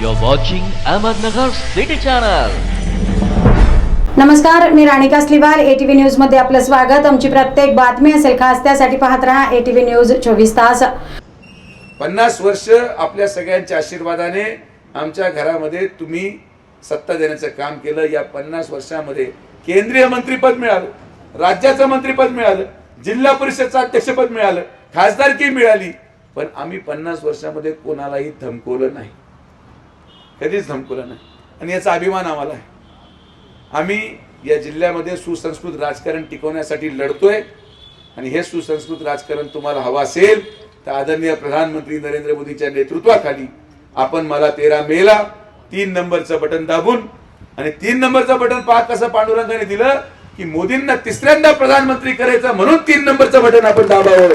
You're watching Ahmednagar City Channel. नमस्कार मी Ranika स्लिवाल. ATV न्यूजमध्ये आपलं स्वागत. आमची प्रत्येक बातमी असेल खास त्यासाठी पाहत रहा एटीव्ही न्यूज चोवीस तास. पन्नास वर्ष आपल्या सगळ्यांच्या आशीर्वादाने आमच्या घरामध्ये तुम्ही सत्ता देण्याचं काम केलं. या पन्नास वर्षामध्ये केंद्रीय मंत्रीपद मिळालं राज्याचं मंत्रीपद मिळालं जिल्हा परिषदचं अध्यक्षपद मिळालं खासदारकी मिळाली. पण आम्ही पन्नास वर्षामध्ये कोणालाही धमकवलं नाही. कधीच धमकुला नाही आणि याचा अभिमान आम्हाला आहे. आम्ही या जिल्ह्यामध्ये सुसंस्कृत राजकारण टिकवण्यासाठी लढतोय. आणि हे सुसंस्कृत राजकारण तुम्हाला हवं असेल तर आदरणीय प्रधानमंत्री नरेंद्र मोदींच्या नेतृत्वाखाली आपण मला तेरा मेला तीन नंबरचं बटन दाबून आणि तीन नंबरचं बटन पाहत कसं पांडुरंगाने दिलं की मोदींना तिसऱ्यांदा प्रधानमंत्री करायचं म्हणून तीन नंबरचं बटन आपण दाबावं.